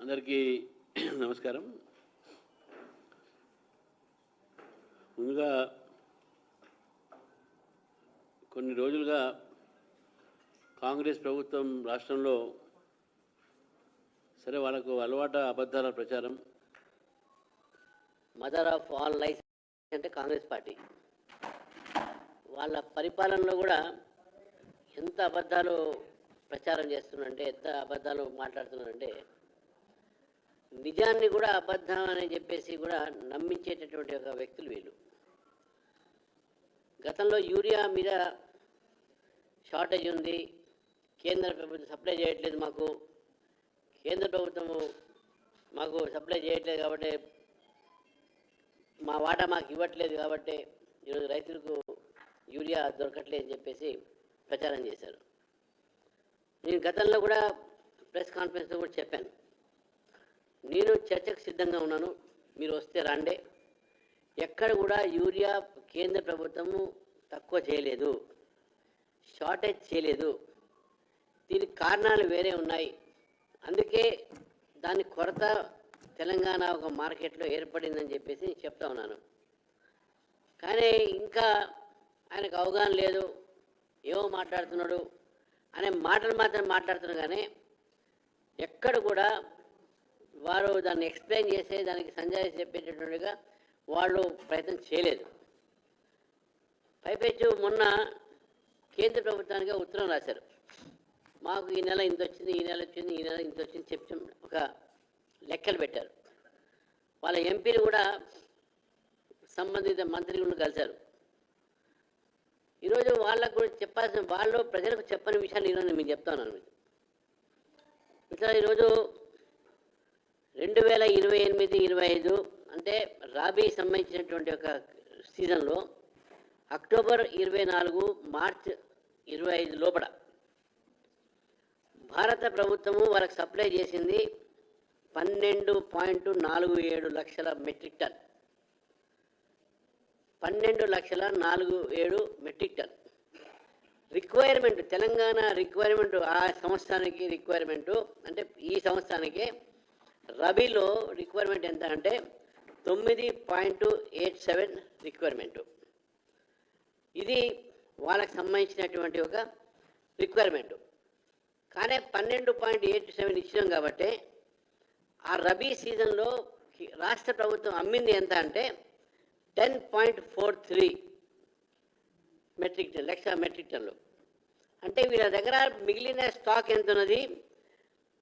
అందరికీ నమస్కారం. ముందుగా కొన్ని రోజులుగా కాంగ్రెస్ ప్రభుత్వం రాష్ట్రంలో సరే వాళ్ళకు అలవాటు అబద్ధాల ప్రచారం. మదర్ ఆఫ్ ఆల్ లైఫ్ అంటే కాంగ్రెస్ పార్టీ. వాళ్ళ పరిపాలనలో కూడా ఎంత అబద్ధాలు ప్రచారం చేస్తున్నారంటే ఎంత అబద్ధాలు మాట్లాడుతున్నారంటే నిజాన్ని కూడా అబద్ధం అని చెప్పేసి కూడా నమ్మించేటటువంటి ఒక వ్యక్తులు వీళ్ళు. గతంలో యూరియా మీద షార్టేజ్ ఉంది. కేంద్ర ప్రభుత్వం సప్లై చేయట్లేదు మాకు. కేంద్ర ప్రభుత్వము మాకు సప్లై చేయట్లేదు కాబట్టి మా వాటా మాకు ఇవ్వట్లేదు కాబట్టి ఈరోజు రైతులకు యూరియా దొరకట్లేదు అని చెప్పేసి ప్రచారం చేశారు. నేను గతంలో కూడా ప్రెస్ కాన్ఫరెన్స్లో కూడా చెప్పాను. నేను చర్చకు సిద్ధంగా ఉన్నాను. మీరు వస్తే రండే. ఎక్కడ కూడా యూరియా కేంద్ర ప్రభుత్వము తక్కువ చేయలేదు. షార్టేజ్ చేయలేదు. దీనికి కారణాలు వేరే ఉన్నాయి. అందుకే దాని కొరత తెలంగాణ ఒక మార్కెట్లో ఏర్పడిందని చెప్పేసి నేను చెప్తా ఉన్నాను. కానీ ఇంకా ఆయనకు అవగాహన లేదు. ఏమో మాట్లాడుతున్నాడు. అనే మాటలు మాత్రం మాట్లాడుతున్నాడు కానీ ఎక్కడ కూడా వారు దాన్ని ఎక్స్ప్లెయిన్ చేసే దానికి సంజయ్ చెప్పేటటువంటిగా వాళ్ళు ప్రయత్నం చేయలేదు. పైపెచ్చు మొన్న కేంద్ర ప్రభుత్వానికి ఉత్తరం రాశారు. మాకు ఈ నెల ఇంత వచ్చింది ఈ నెల వచ్చింది ఈ నెల ఇంత వచ్చింది చెప్పి ఒక లెక్కలు పెట్టారు. వాళ్ళ ఎంపీలు కూడా సంబంధిత మంత్రులను కలిశారు. ఈరోజు వాళ్ళకు కూడా చెప్పాల్సిన వాళ్ళు ప్రజలకు చెప్పని విషయాన్ని ఈరోజు నేను మీకు చెప్తాను మీకు ఇట్లా ఈరోజు రెండు వేల ఇరవై ఎనిమిది ఇరవై ఐదు అంటే రాబీ సంబంధించినటువంటి ఒక సీజన్లో అక్టోబర్ ఇరవై నాలుగు మార్చ్ ఇరవై ఐదు లోపల భారత ప్రభుత్వము వాళ్ళకి సప్లై చేసింది పన్నెండు పాయింట్ నాలుగు ఏడు లక్షల మెట్రిక్ టన్. పన్నెండు లక్షల నాలుగు ఏడు metric ton. Requirement Telangana requirement ఆ సంవత్సరానికి రిక్వైర్మెంటు అంటే ఈ సంవత్సరానికి రబీలో రిక్వైర్మెంట్ ఎంత అంటే తొమ్మిది పాయింట్ ఎయిట్ సెవెన్ రిక్వైర్మెంటు ఇది వాళ్ళకి సంబంధించినటువంటి ఒక రిక్వైర్మెంటు కానీ పన్నెండు పాయింట్ ఎయిట్ సెవెన్ ఇచ్చినాం కాబట్టి ఆ రబీ సీజన్లో రాష్ట్ర ప్రభుత్వం అమ్మింది ఎంత అంటే ten point four three metric ton lakh metric టన్లు. అంటే వీళ్ళ దగ్గర మిగిలిన స్టాక్ ఎంత ఉన్నది?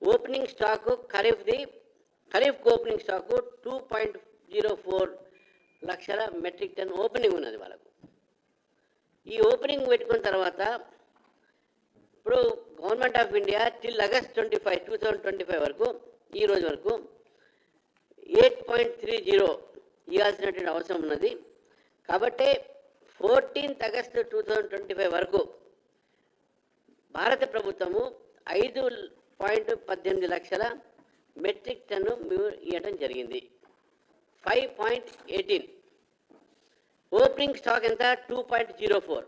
Opening stock ఖరీఫ్ది kharif opening stock two point zero four లక్షల మెట్రిక్ టన్ ఓపెనింగ్ ఉన్నది వాళ్ళకు. ఈ ఓపెనింగ్ పెట్టుకున్న తర్వాత ఇప్పుడు government of India till August twenty five two thousand twenty five వరకు ఈ రోజు వరకు ఎయిట్ పాయింట్ త్రీ జీరో ఇవ్వాల్సినటువంటి అవసరం ఉన్నది. కాబట్టి fourteenth August two thousand twenty five వరకు భారత ప్రభుత్వము ఐదు పాయింట్ పద్దెనిమిది లక్షల మెట్రిక్ టన్ను ఇవ్వడం జరిగింది. Five point eighteen opening stock ఎంత? టూ పాయింట్ జీరో ఫోర్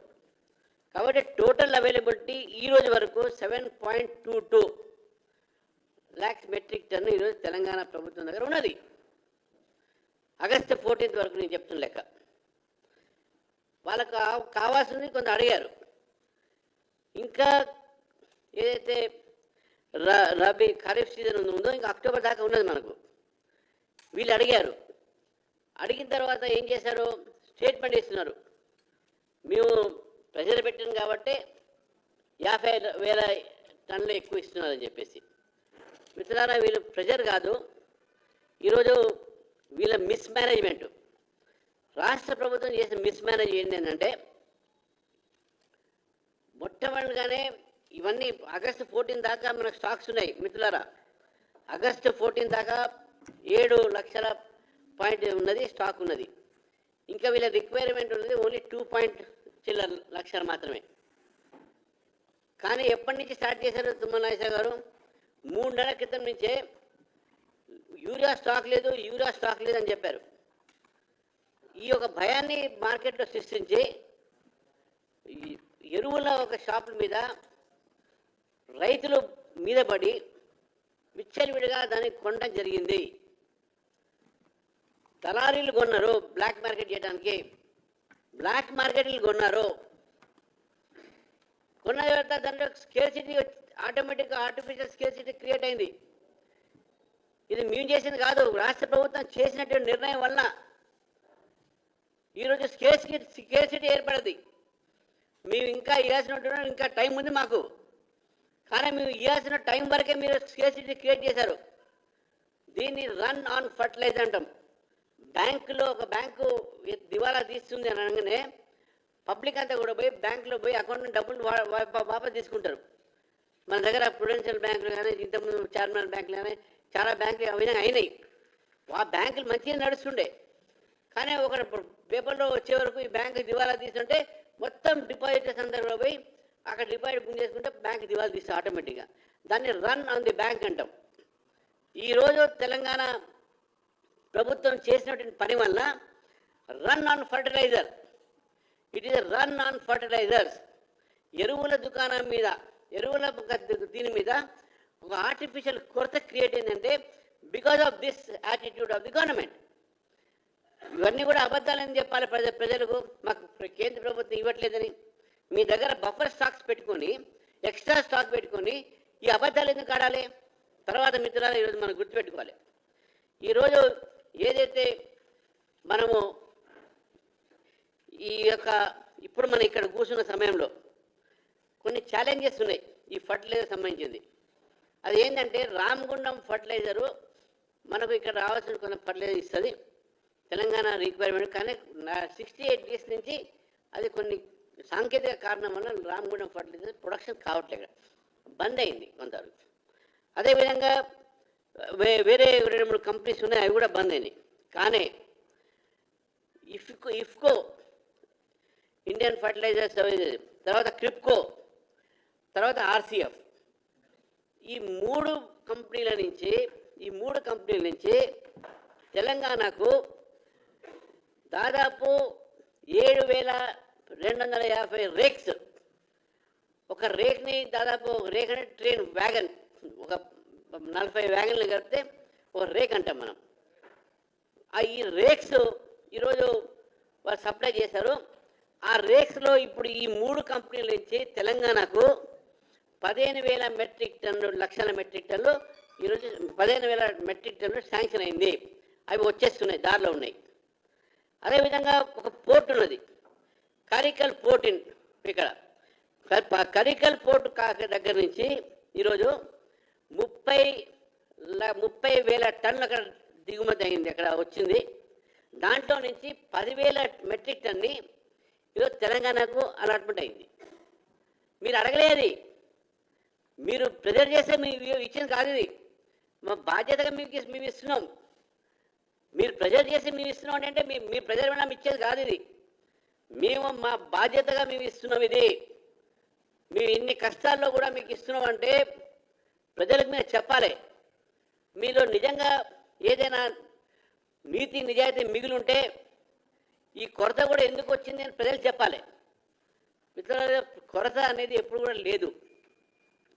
కాబట్టి టోటల్ అవైలబిలిటీ ఈ రోజు వరకు seven point two two lakhs metric ton ఈరోజు తెలంగాణ ప్రభుత్వం దగ్గర ఉన్నది. ఆగస్టు ఫోర్టీన్త్ వరకు నేను చెప్తున్న లెక్క. వాళ్ళకు కావాల్సింది కొంత అడిగారు. ఇంకా ఏదైతే రబీ ఖరీఫ్ సీజన్ ఉందో. ఇంకా అక్టోబర్ దాకా ఉన్నది మనకు. వీళ్ళు అడిగారు. అడిగిన తర్వాత ఏం చేశారు? స్టేట్మెంట్ ఇస్తున్నారు. మేము ప్రెజర్ పెట్టాం కాబట్టి యాభై వేల టన్నులు ఎక్కువ ఇస్తున్నారని చెప్పేసి. మిత్రులారా వీళ్ళు ప్రెజర్ కాదు. ఈరోజు వీళ్ళ మిస్ మేనేజ్మెంట్ రాష్ట్ర ప్రభుత్వం చేసిన మిస్ మేనేజ్ ఏంటంటే మొట్టమొదటిగానే ఇవన్నీ ఆగస్టు ఫోర్టీన్ దాకా మనకు స్టాక్స్ ఉన్నాయి మిత్రులారా. ఆగస్టు ఫోర్టీన్ దాకా ఏడు లక్షల పాయింట్ ఉన్నది స్టాక్ ఉన్నది. ఇంకా వీళ్ళ రిక్వైర్మెంట్ ఉన్నది ఓన్లీ టూ పాయింట్ చిల్లర లక్షలు మాత్రమే. కానీ ఎప్పటి నుంచి స్టార్ట్ చేశారు తుమ్మల గారు? మూడు నెలల క్రితం నుంచే యూరియా స్టాక్ లేదు యూరియా స్టాక్ లేదు అని చెప్పారు. ఈ యొక్క భయాన్ని మార్కెట్లో సృష్టించి ఎరువుల ఒక షాపుల మీద రైతులు మీద పడి విచ్చలవిడిగా దాన్ని కొనడం జరిగింది. దళారీలు కొన్నారు బ్లాక్ మార్కెట్ చేయడానికి బ్లాక్ మార్కెట్లు కొన్నారు. కొన్న తర్వాత దాంట్లో స్కేర్సిటీ ఆటోమేటిక్గా ఆర్టిఫిషియల్ స్కేర్సిటీ క్రియేట్ అయింది. ఇది మేము చేసింది కాదు రాష్ట్ర ప్రభుత్వం చేసినటువంటి నిర్ణయం వలన ఈరోజు స్కేర్సిటీ స్కేర్సిటీ ఏర్పడింది. మేము ఇంకా వేసినట్టు ఇంకా టైం ఉంది మాకు. కానీ మేము ఇవ్వాల్సిన టైం వరకే మీరు స్కేర్సిటీ క్రియేట్ చేశారు. దీన్ని రన్ ఆన్ ఫర్టిలైజర్ అంటాం. బ్యాంకులో ఒక బ్యాంకు దివాలా తీస్తుంది అని అనగానే పబ్లిక్ అంతా కూడా పోయి బ్యాంకులో పోయి అకౌంట్ డబ్బులు వా- వాపస్ తీసుకుంటారు. మన దగ్గర ప్రొడెన్షియల్ బ్యాంకులు కానీ ఇంతకుముందు చార్మినార్ బ్యాంకులు కానీ చాలా బ్యాంకులు అవి అయినాయి. ఆ బ్యాంకులు మంచిగా నడుస్తుండే. కానీ ఒక పేపర్లో వచ్చే వరకు ఈ బ్యాంకు దివాలా తీస్తుంటే మొత్తం డిపాజిటర్స్ అందరిలో పోయి అక్కడ డిపాజిట్ బుక్ చేసుకుంటే బ్యాంక్ దివాలా తీస్తే ఆటోమేటిక్గా. దాన్ని రన్ ఆన్ ది బ్యాంక్ అంటాం. ఈరోజు తెలంగాణ ప్రభుత్వం చేసినటువంటి పని వల్ల run on fertilizer. It is run on fertilizers ఎరువుల దుకాణం మీద ఎరువుల దీని మీద ఒక ఆర్టిఫిషియల్ కొరత క్రియేట్ అయిందంటే because of this attitude of the government ఇవన్నీ కూడా అబద్ధాలని చెప్పాలి ప్రజ ప్రజలకు. మాకు కేంద్ర ప్రభుత్వం ఇవ్వట్లేదని మీ దగ్గర బఫర్ స్టాక్స్ పెట్టుకొని ఎక్స్ట్రా స్టాక్ పెట్టుకొని ఈ అబద్ధాలు ఎందుకు ఆడాలి? తర్వాత మిత్రులారా ఈరోజు మనం గుర్తుపెట్టుకోవాలి. ఈరోజు ఏదైతే మనము ఈ యొక్క ఇప్పుడు మనం ఇక్కడ కూర్చున్న సమయంలో కొన్ని ఛాలెంజెస్ ఉన్నాయి ఈ ఫర్టిలైజర్ సంబంధించింది. అది ఏంటంటే రామగుండం ఫర్టిలైజరు మనకు ఇక్కడ రావాల్సిన కొన్ని ఫర్టిలైజర్ ఇస్తుంది. తెలంగాణ రిక్వైర్మెంట్ కానీ సిక్స్టీ ఎయిట్ డేస్ నుంచి అది కొన్ని సాంకేతిక కారణం వల్ల రామగుండం ఫర్టిలైజర్ ప్రొడక్షన్ కావట్లేదు. బంద్ అయింది కొంతవరకు. అదేవిధంగా వే వేరే రెండు మూడు కంపెనీస్ ఉన్నాయి అవి కూడా బంద్ అయినాయి. కానీ ఇఫ్కో ఇఫ్కో ఇండియన్ ఫర్టిలైజర్స్ తర్వాత క్రిప్కో తర్వాత ఆర్సీఎఫ్. ఈ మూడు కంపెనీల నుంచి ఈ మూడు కంపెనీల నుంచి తెలంగాణకు దాదాపు ఏడు వేల రెండు వందల యాభై రేక్స్. ఒక రేక్ని దాదాపు ఒక రేక్ అంటే ట్రైన్ వ్యాగన్ ఒక నలభై వ్యాగన్లు కలిపితే ఒక రేక్ అంటాం మనం. ఆ ఈ రేక్స్ ఈరోజు వాళ్ళు సప్లై చేశారు. ఆ రేక్స్లో ఇప్పుడు ఈ మూడు కంపెనీలు ఇచ్చి తెలంగాణకు పదిహేను వేల మెట్రిక్ టన్నులు లక్షల మెట్రిక్ టన్నులు ఈరోజు పదిహేను వేల మెట్రిక్ టన్నులు శాంక్షన్ అయింది. అవి వచ్చేస్తున్నాయి దారిలో ఉన్నాయి. అదేవిధంగా ఒక పోర్ట్ ఉన్నది. కరికల్ పోర్ట్ ఇన్ ఇక్కడ. కరికల్ పోర్ట్ కాక దగ్గర నుంచి ఈరోజు ముప్పై ముప్పై వేల టన్నులు అక్కడ దిగుమతి అయింది అక్కడ వచ్చింది. దాంట్లో నుంచి పదివేల మెట్రిక్ టన్ని ఈరోజు తెలంగాణకు అలాట్మెంట్ అయింది. మీరు అడగలేదు. మీరు ప్రెజర్ చేస్తే మీ ఇచ్చింది కాదు ఇది. మా బాధ్యతగా మీకు మేము ఇస్తున్నాం. మీరు ప్రెజర్ చేసి మేము ఇస్తున్నాం అంటే మీ మీ ప్రెజర్ మేము ఇచ్చేది కాదు ఇది. మేము మా బాధ్యతగా మేము ఇస్తున్నాం ఇది. మేము ఇన్ని కష్టాల్లో కూడా మీకు ఇస్తున్నాం అంటే ప్రజలకు మీరు చెప్పాలి. మీలో నిజంగా ఏదైనా నీతి నిజాయితీ మిగిలి ఉంటే ఈ కొరత కూడా ఎందుకు వచ్చింది అని ప్రజలు చెప్పాలి. మిత్రుల కొరత అనేది ఎప్పుడు కూడా లేదు.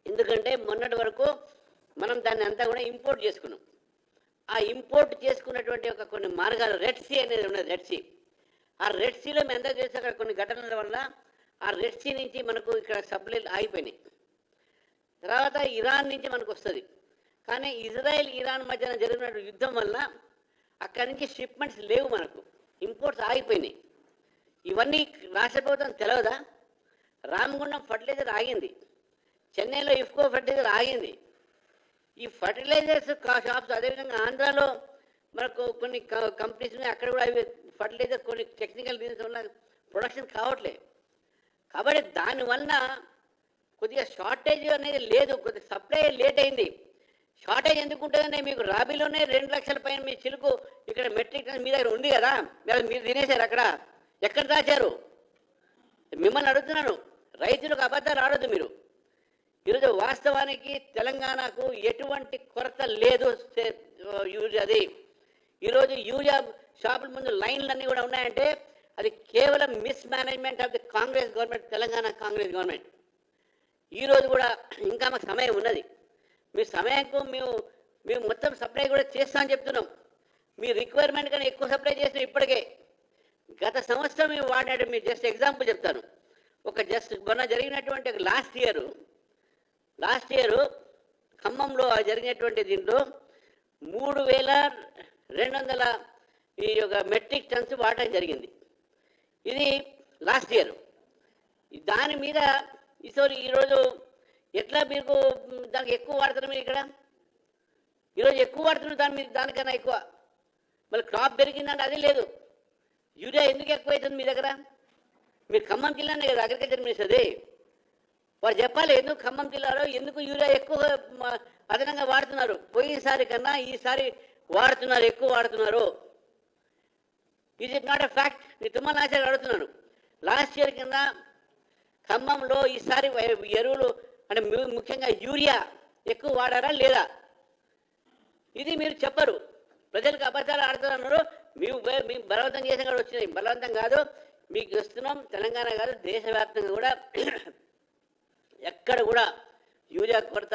ఎందుకంటే మొన్నటి వరకు మనం దాన్ని అంతా కూడా ఇంపోర్ట్ చేసుకున్నాం. ఆ ఇంపోర్ట్ చేసుకున్నటువంటి ఒక కొన్ని మార్గాలు రెడ్ సీ అనేది ఉన్నది రెడ్ సీ. ఆ రెడ్ సీలో మేము ఎంత చేస్తే అక్కడ కొన్ని ఘటనల వల్ల ఆ రెడ్ సీ నుంచి మనకు ఇక్కడ సప్లైలు ఆగిపోయినాయి. తర్వాత ఇరాన్ నుంచి మనకు వస్తుంది. కానీ ఇజ్రాయెల్ ఇరాన్ మధ్యన జరిగిన యుద్ధం వల్ల అక్కడి నుంచి షిప్మెంట్స్ లేవు మనకు. ఇంపోర్ట్స్ ఆగిపోయినాయి. ఇవన్నీ రాష్ట్ర ప్రభుత్వం తెలియదా రామగుండం ఫర్టిలైజర్ ఆగింది. చెన్నైలో ఇఫ్కో ఫర్టిలైజర్ ఆగింది. ఈ ఫర్టిలైజర్స్ షాప్స్ అదేవిధంగా ఆంధ్రాలో మనకు కొన్ని క- కంపెనీస్ ఉన్నాయి. అక్కడ కూడా అవి ఫర్టిలైజర్ కొన్ని టెక్నికల్ రీజన్స్ వల్ల ప్రొడక్షన్ కావట్లే. కాబట్టి దానివల్ల కొద్దిగా షార్టేజ్ అనేది లేదు కొద్దిగా సప్లై లేట్ అయింది. షార్టేజ్ ఎందుకు ఉంటుందంటే మీకు రాబీలోనే రెండు లక్షల పైన మీ చిలుకు ఇక్కడ మెట్రిక్ టన్ మీ దగ్గర ఉంది కదా మీరు మీరు తినేశారు అక్కడ. ఎక్కడ దాచారు? మిమ్మల్ని అడుగుతున్నాను రైతులకు అబద్ధాలు ఆడొద్దు మీరు. ఈరోజు వాస్తవానికి తెలంగాణకు ఎటువంటి కొరత లేదు అది. ఈరోజు యూరియా షాపుల ముందు లైన్లన్నీ కూడా ఉన్నాయంటే అది కేవలం mismanagement of the Congress government Telangana Congress government. ఈరోజు కూడా ఇంకా మాకు సమయం ఉన్నది. మీ సమయంకు మేము మేము మొత్తం సప్లై కూడా చేస్తామని చెప్తున్నాం. మీ రిక్వైర్మెంట్ కన్నా ఎక్కువ సప్లై చేసినాం ఇప్పటికే. గత సంవత్సరం మేము వాడినట్టు మీరు జస్ట్ ఎగ్జాంపుల్ చెప్తాను. ఒక జస్ట్ మొన్న జరిగినటువంటి లాస్ట్ ఇయర్ లాస్ట్ ఇయర్ ఖమ్మంలో జరిగినటువంటి దీంట్లో మూడు వేల రెండు వందల ఈ యొక్క మెట్రిక్ టన్స్ వాడటం జరిగింది. ఇది లాస్ట్ ఇయర్. దాని మీద ఈసారి ఈరోజు ఎట్లా మీకు దానికి ఎక్కువ వాడుతున్నారు మీరు ఇక్కడ? ఈరోజు ఎక్కువ వాడుతున్నారు దాని మీద దానికన్నా ఎక్కువ. మళ్ళీ క్రాప్ పెరిగిందంటే అది లేదు. యూరియా ఎందుకు ఎక్కువ అవుతుంది మీ దగ్గర? మీరు ఖమ్మం జిల్లానే కదా అగ్రికల్చర్ మినిస్టర్ అది. వారు చెప్పాలి ఎందుకు ఖమ్మం జిల్లాలో ఎందుకు యూరియా ఎక్కువ అదనంగా వాడుతున్నారు? పోయినసారి కన్నా ఈసారి వాడుతున్నారు ఎక్కువ వాడుతున్నారు. ఇది నాట్ ఎ ఫ్యాక్ట్ నేను తుమ్మల ఆచార్య అడుగుతున్నాను. లాస్ట్ ఇయర్ కింద ఖమ్మంలో ఈసారి ఎరువులు అంటే ముఖ్యంగా యూరియా ఎక్కువ వాడారా లేదా? ఇది మీరు చెప్పరు. ప్రజలకు అబద్ధాలు ఆడుతున్నారు. మేము బ- మేము బలవంతం చేసిన కూడా వచ్చినాయి బలవంతం కాదు. మీకు ఇస్తున్నాం. తెలంగాణ కాదు దేశవ్యాప్తంగా కూడా ఎక్కడ కూడా యూరియా కొరత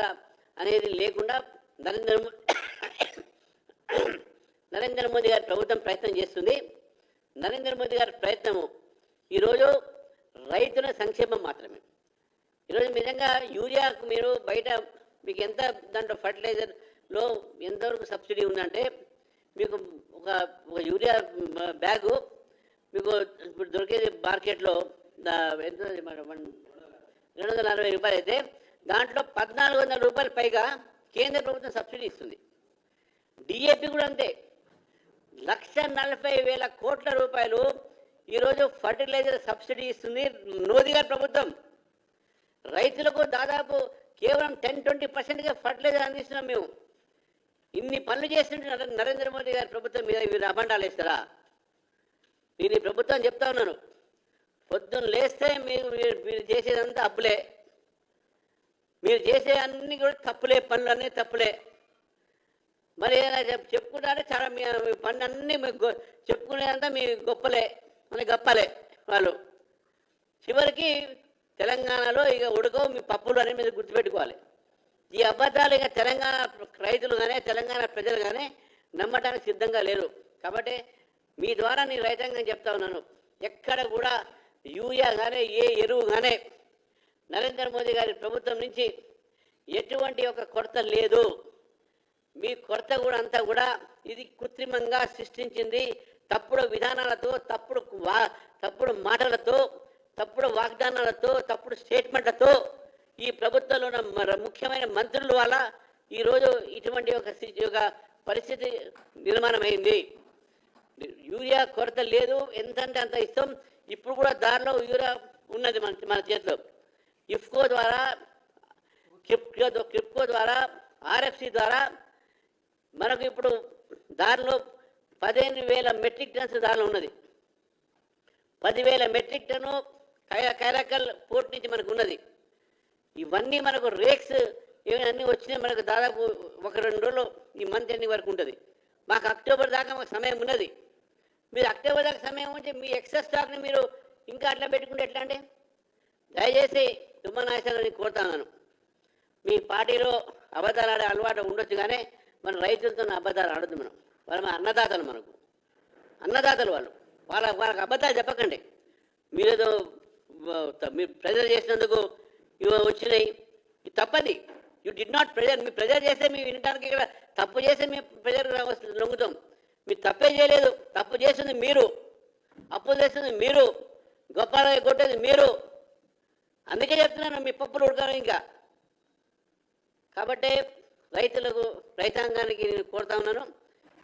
అనేది లేకుండా నరేంద్ర నరేంద్ర మోదీ గారి ప్రభుత్వం ప్రయత్నం చేస్తుంది. నరేంద్ర మోదీ గారి ప్రయత్నము ఈరోజు రైతుల సంక్షేమం మాత్రమే. ఈరోజు నిజంగా యూరియాకు మీరు బయట మీకు ఎంత దాంట్లో ఫర్టిలైజర్లో ఎంతవరకు సబ్సిడీ ఉందంటే మీకు ఒక ఒక యూరియా బ్యాగు మీకు ఇప్పుడు దొరికేది మార్కెట్లో ఎంత రెండు వందల అరవై రూపాయలు అయితే దాంట్లో పద్నాలుగు వందల రూపాయలు పైగా కేంద్ర ప్రభుత్వం సబ్సిడీ ఇస్తుంది. డిఏపి కూడా అంతే. లక్ష నలభై వేల కోట్ల రూపాయలు ఈరోజు ఫర్టిలైజర్ సబ్సిడీ ఇస్తుంది మోదీ గారి ప్రభుత్వం. రైతులకు దాదాపు కేవలం టెన్ ట్వంటీ పర్సెంట్గా ఫర్టిలైజర్ అందిస్తున్నాం మేము. ఇన్ని పనులు చేస్తుంటే నరేంద్ర మోదీ గారి ప్రభుత్వం మీద మీరు అభండాలు వేస్తారా? నేను ఈ ప్రభుత్వం చెప్తా ఉన్నాను. పొద్దున్న లేస్తే మీరు మీరు- మీరు చేసేదంతా అప్పులే. మీరు చేసే అన్ని కూడా తప్పులే పనులు అన్నీ తప్పులే. మరి ఏదైనా చాలా మీ పని అన్నీ మీకు చెప్పుకునేదంతా మీ గొప్పలే మన గప్పలే వాళ్ళు. చివరికి తెలంగాణలో ఇక ఉడకో మీ పప్పులు అనేది మీరు గుర్తుపెట్టుకోవాలి. ఈ అబద్ధాలు ఇక తెలంగాణ రైతులు కానీ తెలంగాణ ప్రజలు కానీ నమ్మటానికి సిద్ధంగా లేరు. కాబట్టి మీ ద్వారా నేను రైతాంగం చెప్తా ఉన్నాను. ఎక్కడ కూడా యూరియా కానీ ఏ ఎరువు కానీ నరేంద్ర మోదీ గారి ప్రభుత్వం నుంచి ఎటువంటి ఒక కొరత లేదు. మీ కొరత కూడా అంతా కూడా ఇది కృత్రిమంగా సృష్టించింది. తప్పుడు విధానాలతో తప్పుడు వా తప్పుడు మాటలతో తప్పుడు వాగ్దానాలతో తప్పుడు స్టేట్మెంట్లతో ఈ ప్రభుత్వంలో ఉన్న ముఖ్యమైన మంత్రుల వల్ల ఈరోజు ఇటువంటి ఒక ఒక పరిస్థితి నిర్మాణమైంది. యూరియా కొరత లేదు. ఎంతంటే అంత ఇస్తాం. ఇప్పుడు కూడా దారిలో యూరియా ఉన్నది మన మన చేతిలో. ఇఫ్కో ద్వారా క్రిప్కో క్రిప్కో ద్వారా ఆర్ఎఫ్సి ద్వారా మనకు ఇప్పుడు దారిలో పదిహేను వేల మెట్రిక్ టన్స్ దారిలో ఉన్నది. పదివేల మెట్రిక్ టన్ను కై కైరకల్ పోర్ట్ నుంచి మనకు ఉన్నది. ఇవన్నీ మనకు రేక్స్ ఇవన్నీ వచ్చినాయి మనకు దాదాపు ఒక రెండు రోజులు ఈ మంత్ ఎండింగ్ వరకు ఉంటుంది. మాకు అక్టోబర్ దాకా మాకు సమయం ఉన్నది. మీరు అక్టోబర్ దాకా సమయం ఉంటే మీ ఎక్సెస్ స్టాక్ని మీరు ఇంకా అట్లా పెట్టుకుంటే ఎట్లా అంటే దయచేసి తుమ్మనాశాలని కోరుతాను మీ పార్టీలో అబద్ధాలు ఆడే అలవాటు ఉండొచ్చు కానీ మన రైతులతో అబద్ధాలు ఆడద్దు మనం. వాళ్ళ అన్నదాతలు మనకు. అన్నదాతలు వాళ్ళు. వాళ్ళ వాళ్ళకి అబద్ధాలు చెప్పకండి. మీరేదో మీరు ప్రెజర్ చేసినందుకు ఇవి వచ్చినాయి తప్పది. You did not pressure. Me pressure చేస్తే మేము వినడానికి ఇక్కడ తప్పు చేస్తే మేము ప్రెజర్ లొంగుతాం. మీరు తప్పే చేయలేదు. తప్పు చేస్తుంది మీరు. అప్పు చేస్తుంది మీరు. గొప్ప కొట్టేది మీరు. అందుకే చెప్తున్నాను మీ పప్పులు ఉడకాలి ఇంకా. కాబట్టి రైతులకు రైతాంగానికి నేను కోరుతా ఉన్నాను.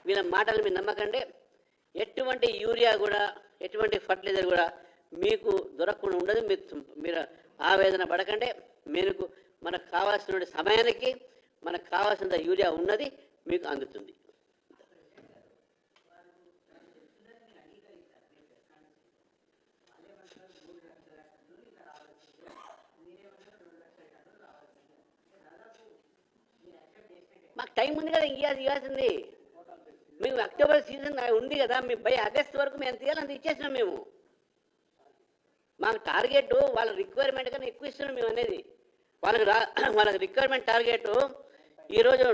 వీళ్ళ మాటలు మీరు నమ్మకండి. ఎటువంటి యూరియా కూడా ఎటువంటి ఫర్టిలైజర్ కూడా మీకు దొరకకుండా ఉండదు. మీరు మీరు ఆవేదన పడకండి. మీకు మనకు కావాల్సిన సమయానికి మనకు కావాల్సిన యూరియా ఉన్నది మీకు అందుతుంది. టైం ఉంది కదా ఇవ్వాల్సి ఇవ్వాల్సింది. మేము అక్టోబర్ సీజన్ ఉంది కదా మేము బై ఆగస్ట్ వరకు మేము ఎంత ఇవ్వాలి అంత ఇచ్చేసినాం మేము. మాకు టార్గెట్ వాళ్ళ రిక్వైర్మెంట్ కన్నా ఎక్కువ ఇస్తున్నాం మేము అనేది. వాళ్ళకి రా వాళ్ళకి రిక్వైర్మెంట్ టార్గెట్ ఈరోజు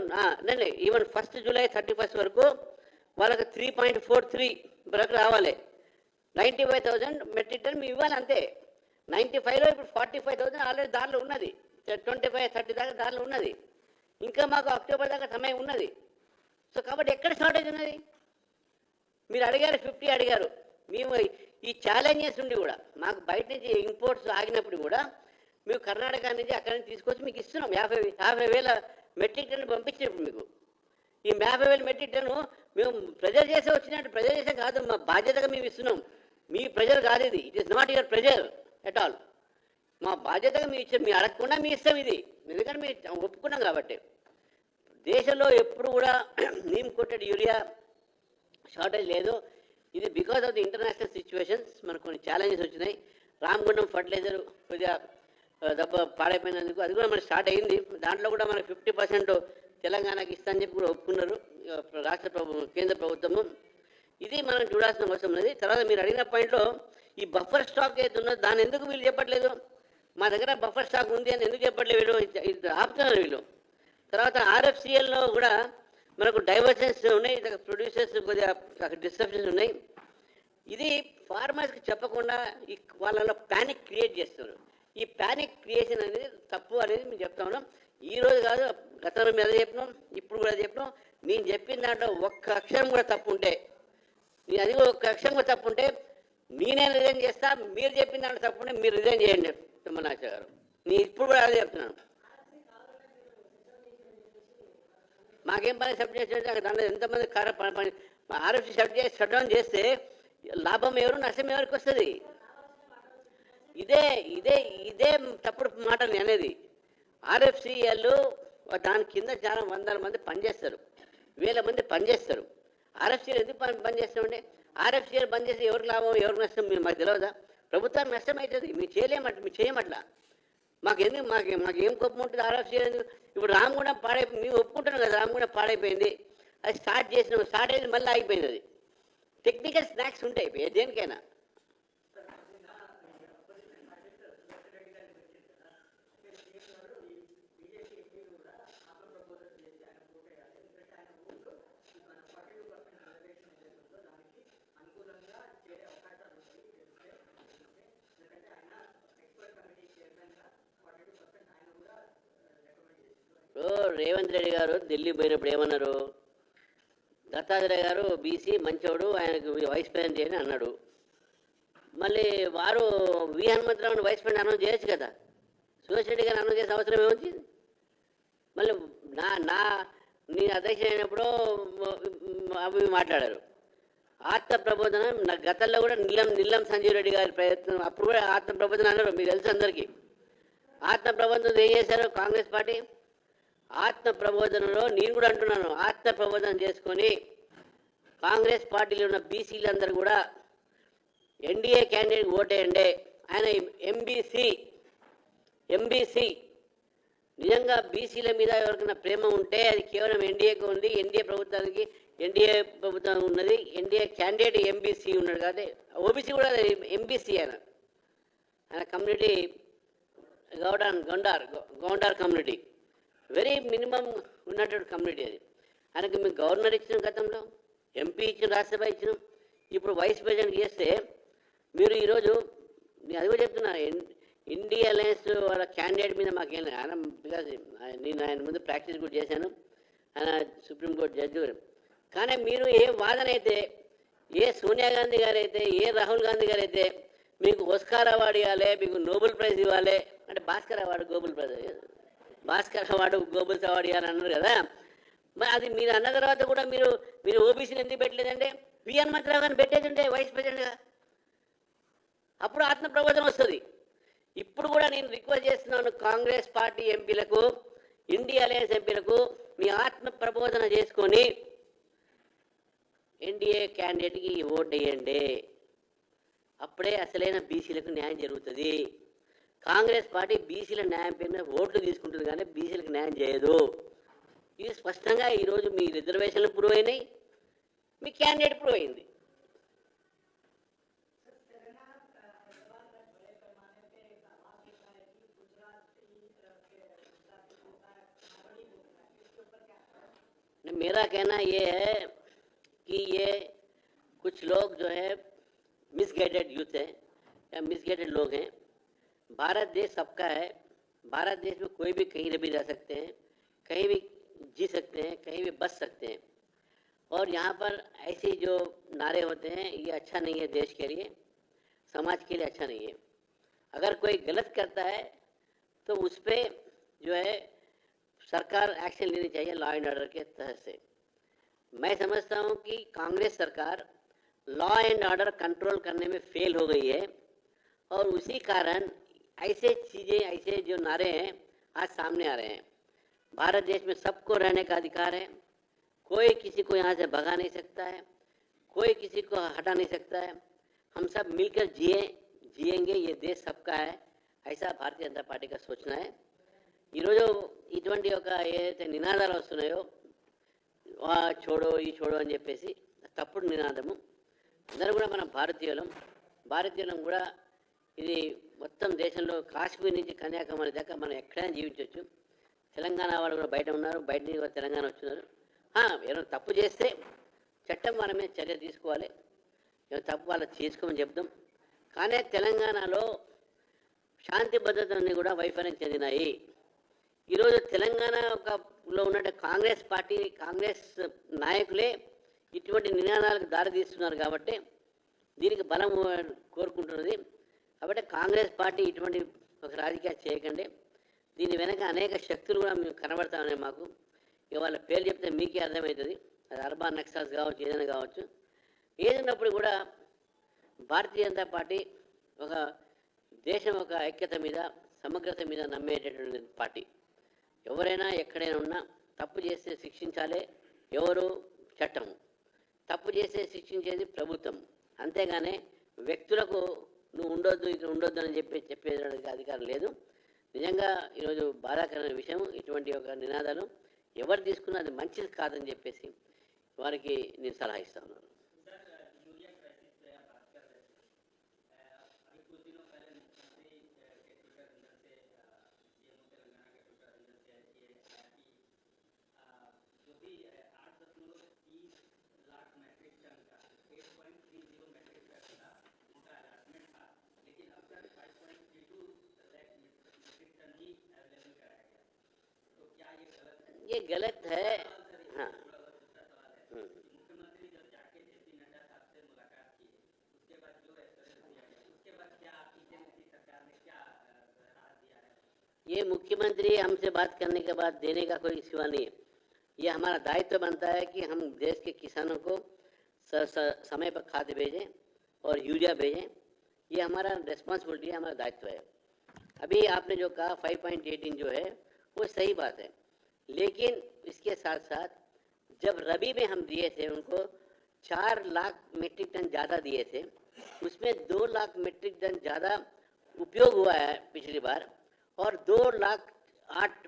నేను even first July thirty first వరకు వాళ్ళకి త్రీ పాయింట్ ఫోర్ త్రీ వరకు రావాలి. Ninety five thousand metric ton మేము ఇవ్వాలి అంతే. నైంటీ ఫైవ్లో ఇప్పుడు ఫార్టీ ఫైవ్ థౌజండ్ ఆల్రెడీ దారిలో ఉన్నది. ట్వంటీ ఫైవ్ థర్టీ దాకా దారిలో ఉన్నది. ఇంకా మాకు అక్టోబర్ దాకా సమయం ఉన్నది. సో కాబట్టి ఎక్కడ షార్టేజ్ ఉన్నది? మీరు అడిగారు ఫిఫ్టీ అడిగారు. మేము ఈ ఛాలెంజెస్ ఉండి కూడా మాకు బయట నుంచి ఇంపోర్ట్స్ ఆగినప్పుడు కూడా మేము కర్ణాటక నుంచి అక్కడి నుంచి తీసుకొచ్చి మీకు ఇస్తున్నాం. యాభై యాభై వేల మెట్రిక్ టన్ పంపించినప్పుడు మీకు. ఈ యాభై వేల మెట్రిక్ టన్ను మేము ప్రెజర్ చేసే వచ్చినట్టు ప్రెజర్ చేసే కాదు మా బాధ్యతగా మేము ఇస్తున్నాం. మీ ప్రెజర్ కాదు ఇది. It is not your pressure at all మా బాధ్యతగా మీ ఇచ్చే మీ అడగకుండా మీ ఇష్టం ఇది. ఎందుకంటే మీరు ఒప్పుకున్నాం కాబట్టి. దేశంలో ఎప్పుడు కూడా నీమ్ కొట్టెడ్ యూరియా షార్టేజ్ లేదు. ఇది because of the international situations మనకు కొన్ని ఛాలెంజెస్ వచ్చినాయి. రామగుండం ఫర్టిలైజర్ కొద్దిగా దెబ్బ పాడైపోయినందుకు అది కూడా మనకి స్టార్ట్ అయింది దాంట్లో కూడా మనకి ఫిఫ్టీ పర్సెంట్ తెలంగాణకి ఇస్తా అని చెప్పి కూడా ఒప్పుకున్నారు. రాష్ట్ర ప్రభుత్వం కేంద్ర ప్రభుత్వము. ఇది మనం చూడాల్సిన అవసరం ఉన్నది. తర్వాత మీరు అడిగిన పాయింట్లో ఈ బఫర్ స్టాక్ అయితే ఉన్నదో దాన్ని ఎందుకు వీళ్ళు చెప్పట్లేదు? మా దగ్గర బఫర్ స్టాక్ ఉంది అని ఎందుకు చెప్పట్లేదు వీళ్ళు? ఇది- ఆపుతున్నారు వీళ్ళు. తర్వాత ఆర్ఎఫ్సిఎల్లో కూడా మనకు డైవర్షన్స్ ఉన్నాయి ప్రొడ్యూసర్స్ కొద్దిగా డిస్టర్బెన్స్ ఉన్నాయి. ఇది ఫార్మర్స్కి చెప్పకుండా ఈ వాళ్ళలో ప్యానిక్ క్రియేట్ చేస్తారు ఈ ప్యానిక్ క్రియేషన్ అనేది తప్పు అనేది మేము చెప్తా ఉన్నాం. ఈరోజు కాదు గతంలో మీద చెప్పినాం ఇప్పుడు కూడా చెప్పినాం. మేము చెప్పిన దాంట్లో ఒక్క అక్షరం కూడా తప్పు ఉంటే నేను అది ఒక్క అక్షరం కూడా తప్పు ఉంటే నేనే రిజైన్ చేస్తా మీరు చెప్పిన దాంట్లో తప్పు ఉంటే మీరు రిజైన్ చేయండి. తిమ్మనాచ గారు. నేను ఇప్పుడు కూడా అదే చెప్తున్నాను. మాకేం పని సబ్జెక్ట్ చేస్తే అక్కడ దాంట్లో ఎంతమంది కార పని RFC RFC subject shut down చేస్తే లాభం ఎవరు నష్టం ఎవరికి వస్తుంది? ఇదే ఇదే ఇదే తప్పుడు మాట అనేది. ఆర్ఎఫ్సిఎల్ దాని కింద చాలా వందల మంది పనిచేస్తారు. వేల మంది పనిచేస్తారు. ఆర్ఎఫ్సీలు ఎందుకు పని పనిచేస్తామంటే ఆర్ఎఫ్సీలు పనిచేస్తే ఎవరికి లాభం ఎవరికి నష్టం? మాకు తెలియదా ప్రభుత్వానికి నష్టం అవుతుంది మీరు చేయలేమట మీరు చేయమట్లా. మాకు ఎందుకు మాకు మాకు ఏం కోపం ఉంటుంది ఆర్ఎఫ్సీ చేయలేదు. ఇప్పుడు రామగుండం పాడైపోయింది మేము ఒప్పుకుంటున్నాం కదా రామగుండం పాడైపోయింది. అది స్టార్ట్ చేసినాం స్టార్ట్ అయింది మళ్ళీ ఆగిపోయింది అది టెక్నికల్ స్నాక్స్ ఉంటాయి దేనికైనా. ఇప్పుడు రేవంత్ రెడ్డి గారు ఢిల్లీ పోయినప్పుడు ఏమన్నారు? దత్తాత్రేయ గారు బీసీ మంచోడు ఆయనకు వైస్ ప్రెసిడెంట్ అని అన్నాడు. మళ్ళీ వారు వి హనుమంతరావుని వైస్ ప్రెసిడెంట్ అనౌన్స్ చేయొచ్చు కదా? సురేష్ రెడ్డి గారు అనౌన్స్ చేసే అవసరం ఏమొచ్చింది? మళ్ళీ నా నా నేను అధ్యక్ష అయినప్పుడు అవి మాట్లాడారు. ఆత్మ ప్రబోధన నా గతంలో కూడా నిల్లం నిల్లం సంజీవ్ రెడ్డి గారి ప్రయత్నం అప్పుడు కూడా ఆత్మ ప్రబోధన అన్నారు మీకు తెలుసు అందరికీ. ఆత్మ ప్రబోధన ఏం చేశారు కాంగ్రెస్ పార్టీ? ఆత్మ ప్రబోధనలో నేను కూడా అంటున్నాను ఆత్మ ప్రబోధన చేసుకొని కాంగ్రెస్ పార్టీలో ఉన్న బీసీలందరూ కూడా ఎన్డీఏ క్యాండిడేట్ ఓటేయండి. ఆయన ఎంబీసీ ఎంబీసీ. నిజంగా బీసీల మీద ఎవరికైనా ప్రేమ ఉంటే అది కేవలం ఎన్డీఏకి ఉంది. ఎన్డీఏ ప్రభుత్వానికి ఎన్డీఏ ప్రభుత్వం ఉన్నది. ఎన్డీఏ క్యాండిడేట్ ఎంబీసీ ఉన్నాడు కాబట్టి ఓబీసీ కూడా ఎంబీసీ ఆయన. ఆయన community గౌడాన్ Gounder Gounder community. Very minimum ఉన్నటువంటి కమ్యూనిటీ అది. ఆయనకి మేము గవర్నర్ ఇచ్చిన గతంలో ఎంపీ ఇచ్చిన రాజ్యసభ ఇచ్చినాం ఇప్పుడు వైస్ ప్రెసిడెంట్ చేస్తే మీరు ఈరోజు నేను అది కూడా చెప్తున్నా ఇండియా అలయన్స్ వాళ్ళ క్యాండిడేట్ మీద మాకేం ఆయన బికాజ్ నేను ఆయన ముందు ప్రాక్టీస్ కూడా చేశాను. ఆయన సుప్రీంకోర్టు జడ్జి కానీ మీరు ఏ వాదన అయితే ఏ సోనియా గాంధీ గారు అయితే ఏ రాహుల్ గాంధీ గారు అయితే మీకు ఒస్కార్ అవార్డు ఇవ్వాలి మీకు నోబెల్ ప్రైజ్ ఇవ్వాలి అంటే Bhaskar award Goebbels prize Bhaskar award Goebbels award అని అన్నారు కదా. మరి అది మీరు అన్న తర్వాత కూడా మీరు మీరు ఓబీసీని ఎందుకు పెట్టలేదంటే వి హనుమంతరావు గారిని పెట్టేదంటే వైస్ ప్రెసిడెంట్గా అప్పుడు ఆత్మ ప్రబోధన వస్తుంది. ఇప్పుడు కూడా నేను రిక్వెస్ట్ చేస్తున్నాను కాంగ్రెస్ పార్టీ ఎంపీలకు ఇండియా అలయన్స్ ఎంపీలకు మీ ఆత్మ ప్రబోధన చేసుకొని ఎన్డీఏ క్యాండిడేట్కి ఓట్ వేయండి. అప్పుడే అసలైన బీసీలకు న్యాయం జరుగుతుంది. కాంగ్రెస్ పార్టీ బీసీల న్యాయం పేరున ఓట్లు తీసుకుంటుంది కానీ బీసీలకు న్యాయం చేయదు ఇది స్పష్టంగా ఈరోజు మీ రిజర్వేషన్లు ప్రూవ్ అయినాయి మీ క్యాండిడేట్ ప్రూవ్ అయింది मेरा कहना ये है कि ये कुछ लोग जो है मिसगाइडेड यूथ है या मिसगाइडेड लोग हैं भारत देश सबका है। भारत देश में कोई भी कहीं भी रह सकते हैं, कहीं भी जी सकते हैं, कहीं भी बच सकते हैं। और यहाँ पर ऐसे जो नारे होते हैं, ये अच्छा नहीं है देश के लिए, समाज के लिए अच्छा नहीं है। अगर कोई गलत करता है तो उस पर जो है सरकार एक्शन लेनी चाहिए लॉ एंड ऑर्डर के तहत से। मैं समझता हूँ कि कांग्रेस सरकार लॉ एंड ऑर्डर कंट्रोल करने में फेल हो गई है, और उसी कारण ऐसे चीज़ें ऐसे जो नारे हैं आज सामने आ रहे हैं भारत देश में सबको रहने का अधिकार है कोई किसी को यहाँ से भगा नहीं सकता है कोई किसी को हटा नहीं सकता है हम सब मिलकर जिए जिएंगे ये देश सबका है ऐसा भारतीय जनता పార్టీ का సూచన है ఈరోజు ఇటువంటి ఒక ఏదైతే నినాదాలు వస్తున్నాయో వా చూడో ఈ చూడో అని చెప్పేసి తప్పుడు నినాదము అందరూ కూడా మనం భారతీయులం భారతీయులం కూడా ఇది మొత్తం దేశంలో కాశ్మీర్ నుంచి కన్యాకుమారి దాకా మనం ఎక్కడైనా జీవించవచ్చు తెలంగాణ వాళ్ళు కూడా బయట ఉన్నారు. బయట నుంచి కూడా తెలంగాణ వచ్చినారు. ఏమైనా తప్పు చేస్తే చట్టం వాళ్ళ మీద చర్య తీసుకోవాలి. ఏమైనా తప్పు వాళ్ళు తీసుకోమని చెప్దాం. కానీ తెలంగాణలో శాంతి భద్రతలన్నీ కూడా వైఫల్యం చెందినాయి. ఈరోజు తెలంగాణ ఒకలో ఉన్న కాంగ్రెస్ పార్టీ కాంగ్రెస్ నాయకులే ఇటువంటి నినాదాలకు దారి తీస్తున్నారు కాబట్టి దీనికి బలం కోరుకుంటున్నది కాబట్టి కాంగ్రెస్ పార్టీ ఇటువంటి ఒక రాజకీయాలు చేయకండి. దీని వెనక అనేక శక్తులు కూడా మేము కనబడతామని మాకు. ఇవాళ వాళ్ళ పేరు చెప్తే మీకే అర్థమవుతుంది. అది అర్బాన్ నక్సల్స్ కావచ్చు ఏదైనా కావచ్చు. ఏదైనప్పుడు కూడా భారతీయ జనతా పార్టీ ఒక దేశం ఒక ఐక్యత మీద సమగ్రత మీద నమ్మేటటువంటి పార్టీ. ఎవరైనా ఎక్కడైనా ఉన్నా తప్పు చేస్తే శిక్షించాలి ఎవరు? చట్టం తప్పు చేస్తే శిక్షించేది ప్రభుత్వం. అంతేగాని వ్యక్తులకు నువ్వు ఉండొద్దు ఇక్కడ ఉండొద్దు అని చెప్పి చెప్పేదానికి అధికారం లేదు. నిజంగా ఈరోజు బాధాకరమైన విషయం ఇటువంటి ఒక నినాదాలు ఎవరు తీసుకున్నా అది మంచిది కాదని చెప్పేసి వారికి నేను సలహా ఇస్తా ఉన్నాను. ये गलत है। हाँ। ये मुख्यमंत्री हमसे बात करने के बाद देने का कोई सिवा नहीं है। ये हमारा दायित्व तो बनता है कि हम देश के किसानों को स, स, समय पर खाद भेजें और यूरिया भेजें। ये हमारा रिस्पॉन्सिबिलिटी है हमारा दायित्व तो है। अभी आपने जो कहा 5.18 जो है वो सही बात है। लेकिन इसके साथ साथ जब रबी में हम दिए थे उनको, चार लाख मीट्रिक टन ज़्यादा दिए थे, उसमें दो लाख मीट्रिक टन ज़्यादा उपयोग हुआ है पिछली बार, और दो लाख आठ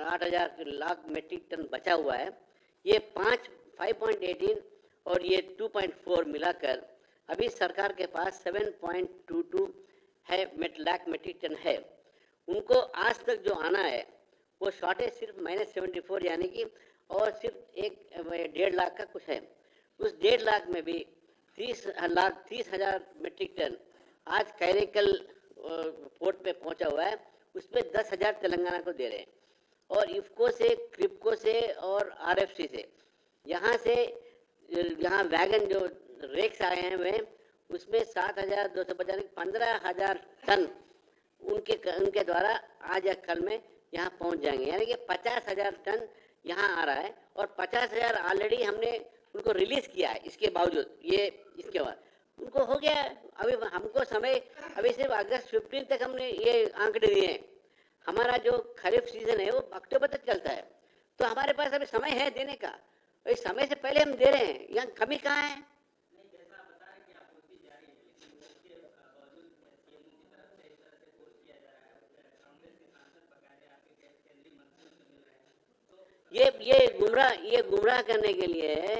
आठ हज़ार लाख मीट्रिक टन बचा हुआ है। ये पाँच फाइव पॉइंट एटीन और ये टू पॉइंट फोर मिलाकर अभी सरकार के पास सेवन पॉइंट टू टू है लाख मीट्रिक टन है। उनको आज तक जो आना है वो शॉर्टेज सिर्फ़ माइनस सेवेंटी फोर यानी कि, और सिर्फ़ एक डेढ़ लाख का कुछ है। उस डेढ़ लाख में भी तीस लाख, तीस हज़ार मेट्रिक टन आज कैरिकल पोर्ट पे पहुँचा हुआ है। उसमें दस हज़ार तेलंगाना को दे रहे हैं। और इफ्को से क्रिप्को से और आरएफसी से। यहाँ से यहाँ वैगन जो रेक्स आए हैं वे, उसमें सात हज़ार दो सौ पचास पंद्रह हज़ार टन उनके उनके द्वारा आज या कल में यहाँ पहुँच जाएँगे। यानी कि पचास हज़ार टन यहाँ आ रहा है और पचास हज़ार ऑलरेडी हमने उनको रिलीज़ किया है। इसके बावजूद, ये इसके बाद। उनको हो गया अभी हमको समय, अभी सिर्फ़ अगस्त फिफ्टीन तक हमने ये आंकड़े दिए हैं। हमारा जो खरीफ सीज़न है, वो अक्टूबर तक चलता है। तो हमारे पास अभी समय है देने का। इस समय से पहले हम दे रहे हैं। यहाँ कमी कहाँ है? ये ये गुमराह ये गुमराह करने के लिए है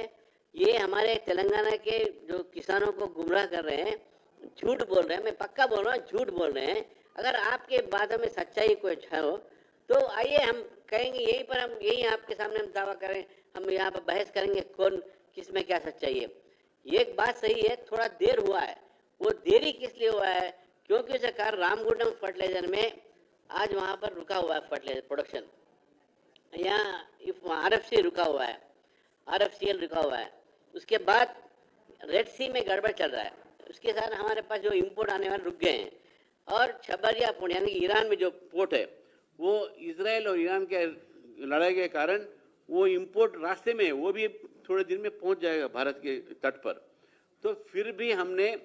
ये हमारे तेलंगाना के जो किसानों को गुमराह कर रहे हैं, झूठ बोल रहे हैं, मैं पक्का बोल रहा हूँ, झूठ बोल रहे हैं। अगर आपके बातों में सच्चाई है हो तो आइए हम कहेंगे, यहीं पर हम, यहीं आपके सामने हम दावा करें, हम यहाँ पर बहस करेंगे कौन, किसमें क्या सच्चाई है। ये एक बात सही है, थोड़ा देर हुआ है। वो देरी किस लिए हुआ है? क्योंकि सरकार रामगुंडम फर्टिलाइज़र में आज वहाँ पर रुका हुआ है फर्टिलाइज़र प्रोडक्शन यहाँ एफ़ सी रुका हुआ है आर एफ़ सी एल रुका हुआ है, उसके बाद रेड सी में गड़बड़ चल रहा है। उसके साथ हमारे पास जो इम्पोर्ट आने वाले रुक गए हैं। और छबरिया पोर्ट यानी कि ईरान में जो पोर्ट है, वो इसराइल और ईरान के लड़ाई के कारण वो इम्पोर्ट रास्ते में वो भी थोड़े दिन में पहुँच जाएगा भारत के तट पर। तो फिर भी हमने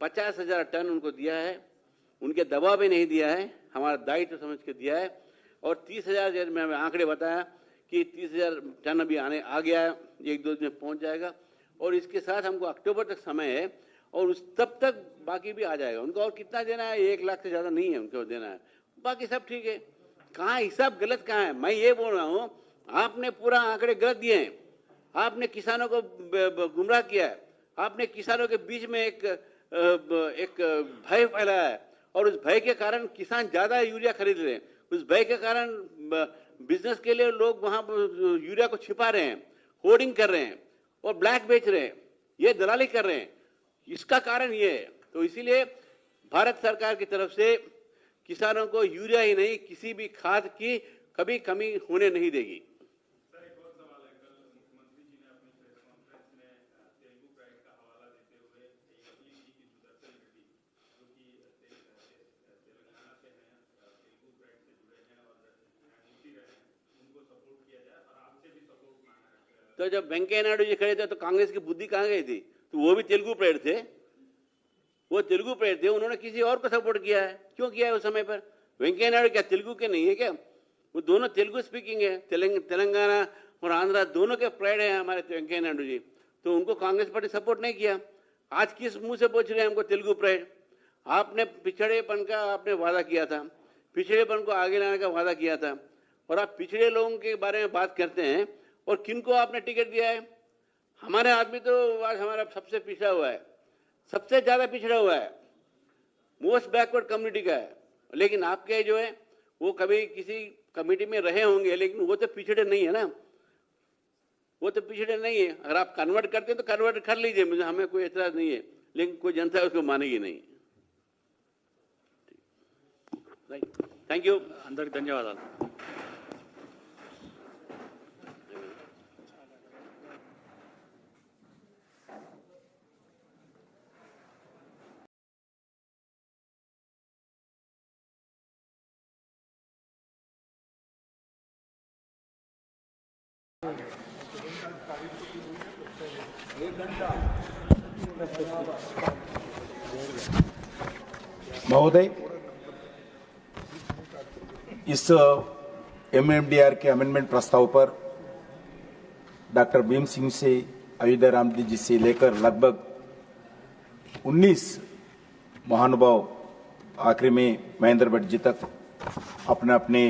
पचास हज़ार टन उनको दिया है, उनके दबाव में नहीं दिया है, हमारा दायित्व तो समझ के दिया है। और तीस हज़ार मैं आंकड़े बताया कि तीस हज़ार टन अभी आने आ गया है, एक दो दिन में पहुँच जाएगा। और इसके साथ हमको अक्टूबर तक समय है और उस तब तक बाकी भी आ जाएगा। उनको और कितना देना है? एक लाख से ज़्यादा नहीं है उनको देना है। बाकी सब ठीक है। कहाँ हिसाब गलत कहाँ है? मैं ये बोल रहा हूँ, आपने पूरा आंकड़े गलत दिए हैं। आपने किसानों को गुमराह किया है। आपने किसानों के बीच में एक एक भय फैलाया है। और उस भय के कारण किसान ज़्यादा यूरिया खरीद रहे हैं। उस भय के कारण बिज़नेस के लिए लोग वहाँ यूरिया को छिपा रहे हैं होर्डिंग कर रहे हैं, और ब्लैक बेच रहे हैं, ये दलाली कर रहे हैं। इसका कारण ये है। तो इसीलिए भारत सरकार की तरफ़ से किसानों को यूरिया ही नहीं, किसी भी खाद की कभी कमी होने नहीं देगी सर एक और सवाल है कल मुख्यमंत्री जी ने अपनी प्रेस कॉन्फ्रेंस में अ, तेलुगु प्राइड का हवाला देते हुए एक अपील की कि सुदर्शन रेड्डी जो कि ते- ते- तेलंगाना से हैं अ, तेलुगु प्राइड से जुड़े हैं और न्यायमूर्ति रहे हैं उनको सपोर्ट किया जाए और आपसे भी सपोर्ट मांगा है तो जब वेंकैया नायडू जी खड़े थे तो कांग्रेस की बुद्धि कहाँ गई थी? तो वो भी तेलुगु प्रेड थे। वो तेलुगु प्रेड थे, उन्होंने किसी और को सपोर्ट किया है। क्यों किया है उस समय पर? वेंकैया नायडू क्या तेलुगु के नहीं है क्या? वो दोनों तेलुगु स्पीकिंग है। तेलंग, तेलंगाना और आंध्रा दोनों के प्राइड है हमारे वेंकैया नायडू जी। तो उनको कांग्रेस पार्टी सपोर्ट नहीं किया। आज किस मुँह से पूछ रहे हैं हमको तेलुगु प्राइड आपने पिछड़ेपन का आपने वादा किया था। पिछड़ेपन को आगे लाने का वादा किया था। और आप पिछड़े लोगों के बारे में बात करते हैं और किनको आपने टिकट दिया है? हमारे आदमी तो आज हमारा सबसे पिछड़ा हुआ है। सबसे ज़्यादा पिछड़ा हुआ है। मोस्ट बैकवर्ड कम्युनिटी का है। लेकिन आपके जो है, वो कभी किसी कमेटी में रहे होंगे, लेकिन वो तो पिछड़े नहीं है ना। वो तो पिछड़े नहीं है। अगर आप कन्वर्ट करते हैं तो कन्वर्ट कर लीजिए। मुझे, हमें कोई एतराज़ नहीं है। लेकिन कोई जनता उसको मानेगी नहीं। थैंक यू अंदर धन्यवाद महोदय, इस एमएमडीआर के अमेंडमेंट प्रस्ताव पर डॉक्टर भीम सिंह से, अयोध्या राम जी से लेकर लगभग 19 महानुभाव आखिरी में महेंद्र भट्ट जी तक अपने अपने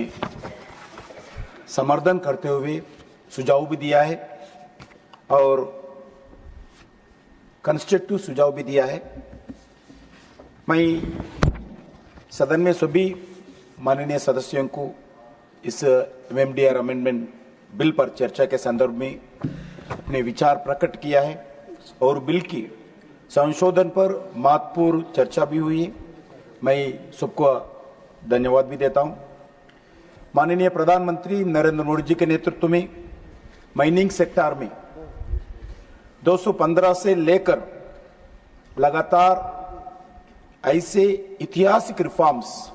समर्थन करते हुए सुझाव भी दिया है और कंस्ट्रक्टिव सुझाव भी दिया है। मैं सदन में सभी माननीय सदस्यों को इस एमएमडीआर अमेंडमेंट बिल पर चर्चा के संदर्भ में अपने विचार प्रकट किया है और बिल की संशोधन पर महत्वपूर्ण चर्चा भी हुई है। मैं सबको धन्यवाद भी देता हूँ। माननीय प्रधानमंत्री नरेंद्र मोदी जी के नेतृत्व में माइनिंग सेक्टर में 215 से लेकर लगातार I say, Itiasic reforms.